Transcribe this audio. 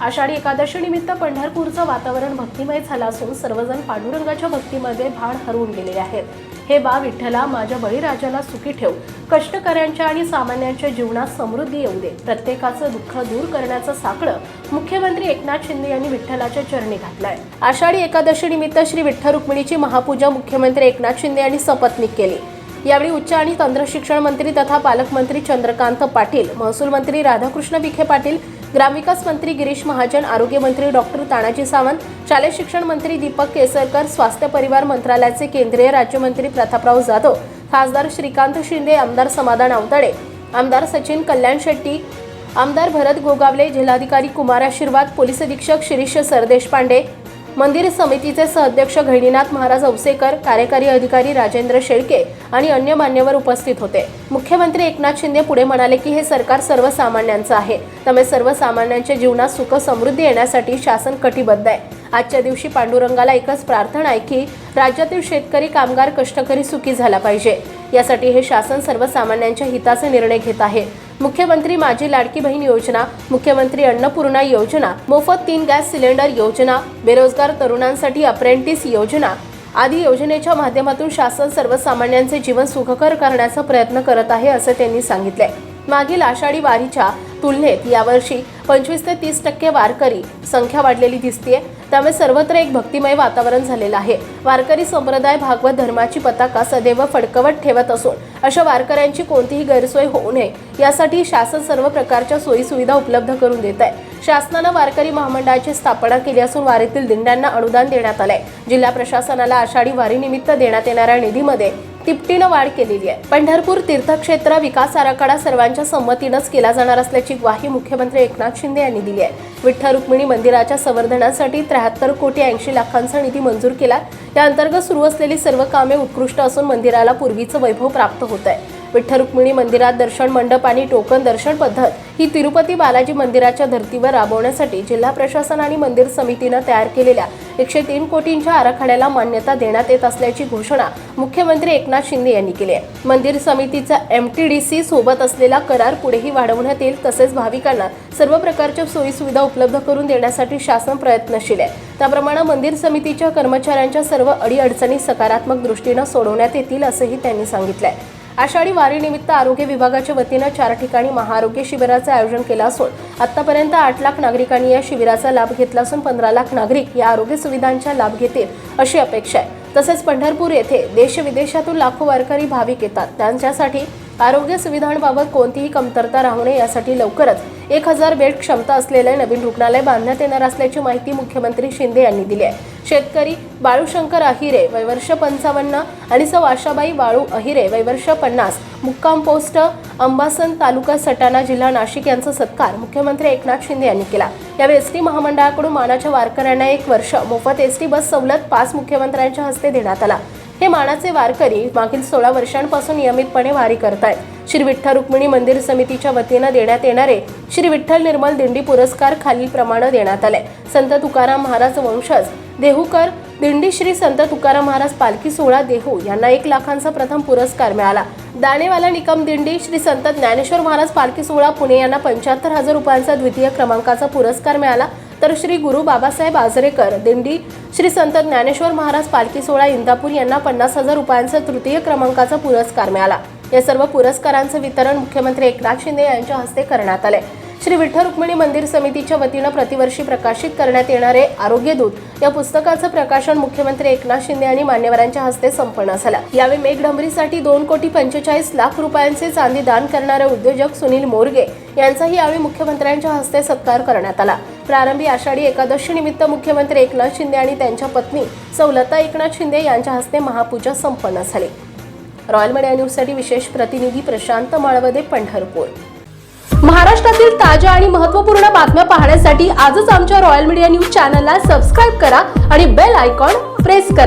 आषाढी एकादशी निमित्त पंढरपूरचं वातावरण भक्तिमय झालं असून सर्वजण पांडुरंगाच्या भक्तीमध्ये भाड हरवून गेलेले आहेत. हे बा विठ्ठला माझ्या बळीराजाला सुखी ठेव. कष्टकऱ्यांच्या आणि सामान्यांच्या जीवनात समृद्धी येऊ दे. प्रत्येकाचं दुःख दूर करण्याचं साकडं मुख्यमंत्री एकनाथ शिंदे यांनी विठ्ठलाच्या चरणी घातलंय. आषाढी एकादशी निमित्त श्री विठ्ठल रुक्मिणीची महापूजा मुख्यमंत्री एकनाथ शिंदे यांनी सपत्नीक केली. यावेळी उच्च आणि तंत्रशिक्षण मंत्री तथा पालकमंत्री चंद्रकांत पाटील महसूल मंत्री राधाकृष्ण विखे पाटील ग्रामविकास मंत्री गिरीश महाजन आरोग्य मंत्री डॉक्टर तानाजी सावंत शालेय शिक्षण मंत्री दीपक केसरकर स्वास्थ्य परिवार मंत्रालयाचे केंद्रीय राज्यमंत्री प्रतापराव जाधव खासदार श्रीकांत शिंदे आमदार समाधान आवताडे आमदार सचिन कल्याण शेट्टी आमदार भरत गोगावले जिल्हाधिकारी कुमार आशीर्वाद पोलीस अधीक्षक शिरीष सरदेशपांडे मंदिर समितीचे सहअध्यक्ष घैणीनाथ महाराज औसेकर कार्यकारी अधिकारी राजेंद्र शेळके आणि अन्य मान्यवर उपस्थित होते. मुख्यमंत्री एकनाथ शिंदे पुढे म्हणाले की हे सरकार सर्वसामान्यांचं आहे. त्यामुळे सर्वसामान्यांच्या जीवनात सुख समृद्धी येण्यासाठी शासन कटिबद्ध आहे. आजच्या दिवशी पांडुरंगाला एकच प्रार्थना आहे की राज्यातील शेतकरी कामगार कष्टकरी सुखी झाला पाहिजे. यासाठी हे शासन सर्वसामान्यांच्या हिताचे निर्णय घेत आहे. मुख्यमंत्री माझी लाडकी बहीण योजना मुख्यमंत्री अन्नपूर्णा योजना मोफत तीन गॅस सिलेंडर योजना बेरोजगार तरुणांसाठी अप्रेंटिस योजना आदी योजनेच्या माध्यमातून शासन सर्वसामान्यांचे जीवन सुखकर करण्याचा प्रयत्न करत आहे असं त्यांनी सांगितले मागील आषाढी वारीच्या तुलनेत यावर्षी पंचवीस ते तीस टक्के वारकरी संख्या वाढलेली दिसतीये. त्यामुळे सर्वत्र एक भक्तिमय वातावरण झालेलं आहे. वारकरी संप्रदाय भागवत धर्माची पताका सदैव फडकवत ठेवत असून अशा वारकऱ्यांची कोणतीही गैरसोय होऊ नये यासाठी शासन सर्व प्रकारच्या सोयीसुविधा उपलब्ध करून देत आहे शासनानं वारकरी महामंडळाची स्थापना केली असून वारीतील दिंड्यांना अनुदान देण्यात आलंय. जिल्हा प्रशासनाला आषाढी वारीनिमित्त देण्यात येणाऱ्या निधीमध्ये तिपटीनं वाढ केलेली आहे. पंढरपूर तीर्थक्षेत्र विकास आराखडा सर्वांच्या संमतीनंच केला जाणार असल्याची ग्वाही मुख्यमंत्री एकनाथ शिंदे यांनी दिली आहे. विठ्ठल रुक्मिणी मंदिराच्या संवर्धनासाठी त्र्याहत्तर कोटी ऐंशी लाखांचा निधी मंजूर केला. त्या अंतर्गत सुरू असलेली सर्व कामे उत्कृष्ट असून मंदिराला पूर्वीचं वैभव प्राप्त होत आहे विठ्ठल रुक्मिणी मंदिरात दर्शन मंडप आणि टोकन दर्शन पद्धत ही तिरुपती बालाजी मंदिराच्या धर्तीवर राबवण्यासाठी जिल्हा प्रशासन आणि मंदिर समितीनं तयार केलेल्या एकशे तीन कोटींच्या आराखड्याला मान्यता देण्यात येत असल्याची घोषणा मुख्यमंत्री एकनाथ शिंदे यांनी केली आहे. मंदिर समितीचा एम टी डी सी सोबत असलेला करार पुढेही वाढवण्यात येईल तसेच भाविकांना सर्व प्रकारच्या सोयीसुविधा उपलब्ध करून देण्यासाठी शासन प्रयत्नशील आहे. त्याप्रमाणे मंदिर समितीच्या कर्मचाऱ्यांच्या सर्व अडीअडचणी सकारात्मक दृष्टीनं सोडवण्यात येतील असंही त्यांनी सांगितलं आहे आषाढी वारीनिमित्त आरोग्य विभागाच्या वतीनं चार ठिकाणी महाआरोग्य शिबिराचं आयोजन केलं असून आतापर्यंत आठ लाख नागरिकांनी या शिबिराचा लाभ घेतला असून पंधरा लाख नागरिक या आरोग्य सुविधांचा लाभ घेतील अशी अपेक्षा आहे. तसेच पंढरपूर येथे देश विदेशातून लाखो वारकरी भाविक येतात. त्यांच्यासाठी आरोग्य सुविधांबाबत कोणतीही कमतरता राहू नये यासाठी लवकरच एक हजार बेड क्षमता असलेले नवीन रुग्णालय बांधण्यात येणार असल्याची माहिती मुख्यमंत्री शिंदे यांनी दिली आहे. शेतकरी बाळूशंकर अहिरे वैवर्ष पंचावन्न आणि सौ आशाबाई बाळू अहिरे वैवर्ष पन्नास मुक्काम पोस्ट अंबासन तालुका सटाणा जिल्हा नाशिक यांचा सत्कार मुख्यमंत्री एकनाथ शिंदे यांनी केला. यावेळी एस टी महामंडळाकडून मानाच्या वारकऱ्यांना एक वर्ष मोफत एस टी बस सवलत पाच मुख्यमंत्र्यांच्या हस्ते देण्यात आला. हे मानाचे वारकरी मागील सोळा वर्षांपासून नियमितपणे वारी करतायत. श्री विठ्ठल रुक्मिणी मंदिर समितीच्या वतीनं देण्यात येणारे श्री विठ्ठल निर्मल दिंडी पुरस्कार खालीलप्रमाणे देण्यात आले. संत तुकाराम महाराज वंशज देहूकर दिंडी श्री संत तुकाराम महाराज पालखी सोहळा देहू यांना एक लाखांचा प्रथम पुरस्कार मिळाला. दाणेवाला निकम दिंडी श्री संत ज्ञानेश्वर महाराज पालखी सोहळा पुणे यांना पंच्याहत्तर हजार रुपयांचा द्वितीय क्रमांकाचा पुरस्कार मिळाला. तर श्री गुरु बाबासाहेब आजरेकर दिंडी श्री संत ज्ञानेश्वर महाराज पालखी सोहळा इंदापूर यांना पन्नास हजार रुपयांचा तृतीय क्रमांकाचा पुरस्कार मिळाला. या सर्व पुरस्कारांचं वितरण मुख्यमंत्री एकनाथ शिंदे यांच्या हस्ते करण्यात आले. श्री विठ्ठल रुक्मिणी मंदिर समितीच्या वतीनं प्रतिवर्षी प्रकाशित करण्यात येणारे आरोग्यदूत या पुस्तकाचं प्रकाशन मुख्यमंत्री एकनाथ शिंदे आणि मान्यवरांच्या हस्ते संपन्न झालं. यावेळी मेघडंबरीसाठी दोन कोटी पंचेचाळीस लाख रुपयांचे चांदी दान करणारे उद्योजक सुनील मोरगे यांचाही यावेळी मुख्यमंत्र्यांच्या हस्ते सत्कार करण्यात आला. प्रारंभी आषाढी एकादशी निमित्त मुख्यमंत्री एकनाथ शिंदे आणि त्यांच्या पत्नी सौलता एकनाथ शिंदे यांच्या हस्ते महापूजा संपन्न झाली. रॉयल मीडिया न्यूजसाठी विशेष प्रतिनिधी प्रशांत माळवदे पंढरपूर. महाराष्ट्रातील ताज्या आणि महत्त्वपूर्ण बातम्या पाहण्यासाठी आजच आमच्या रॉयल मीडिया न्यूज चॅनलला सबस्क्राईब करा आणि बेल आयकॉन प्रेस करा.